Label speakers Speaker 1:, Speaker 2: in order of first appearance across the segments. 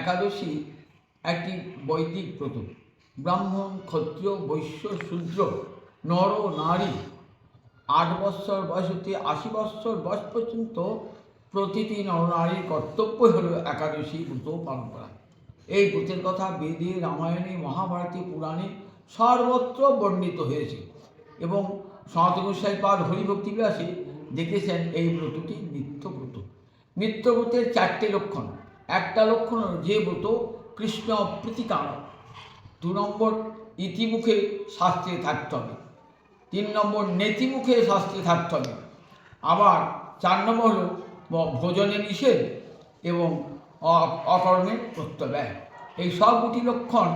Speaker 1: একাদশী একটি বৈদিক ব্রত ব্রাহ্মণ, ক্ষত্রিয়, বৈশ্য, শূদ্র, নর নারী আট বৎসর বয়স হতে আশি বৎসর বয়স পর্যন্ত প্রতিটি নরনারীর কর্তব্য হল একাদশী ব্রত পালন করা। এই ব্রতের কথা বেদে, রামায়ণে, মহাভারতে, পুরাণে সর্বত্র বর্ণিত হয়েছে এবং সনাতন গোস্বাই পাদ হরিভক্তি বিলাসে দেখেছেন এই ব্রতটি নিত্যব্রত নিত্যব্রতের চারটে লক্ষণ। একটা লক্ষণ যে ব্রত কৃষ্ণ প্রীতিকারক দু নম্বর ইতিমুখে শাস্ত্রে থাকতে হবে, তিন নম্বর নেতিমুখে শাস্ত্রে থাকতে হবে, আবার চার নম্বর হল ভোজনে নিষেধ এবং অকর্মে প্রত্যব্যয় এই সব সবগুটি লক্ষণ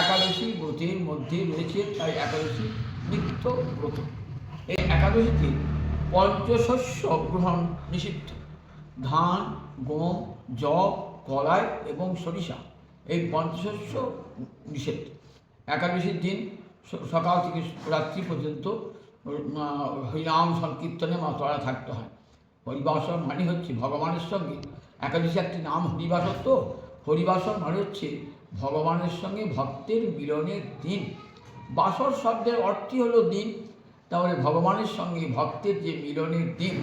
Speaker 1: একাদশী ব্রতের মধ্যে রয়েছে, তাই একাদশী নিত্য ব্রত। এই একাদশীতে পঞ্চশস্য গ্রহণ নিষিদ্ধ। ধান, গম জব কলাই এবং সরিষা, এই পঞ্চশস্য নিষেধ। একাদশীর দিন সকাল থেকে রাত্রি পর্যন্ত হরিনাম সংকীর্তনে মাতোয়ারা থাকতে হয়। হরিবাসন মানে হচ্ছে ভগবানের সঙ্গে। একাদশী একটি নাম হরিবাসর তো, হরিবাসন মানে হচ্ছে ভগবানের সঙ্গে ভক্তের মিলনের দিন। বাসর শব্দের অর্থই হলো দিন, তাহলে ভগবানের সঙ্গে ভক্তের যে মিলনের দিন,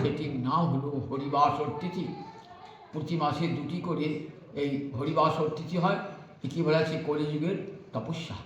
Speaker 1: সেটির নাম হলো হরিবাসর তিথি। প্রতি মাসে দুটি করে এই হরিবাসর তিথি হয়। একে বলা আছে কলিযুগের তপস্যা।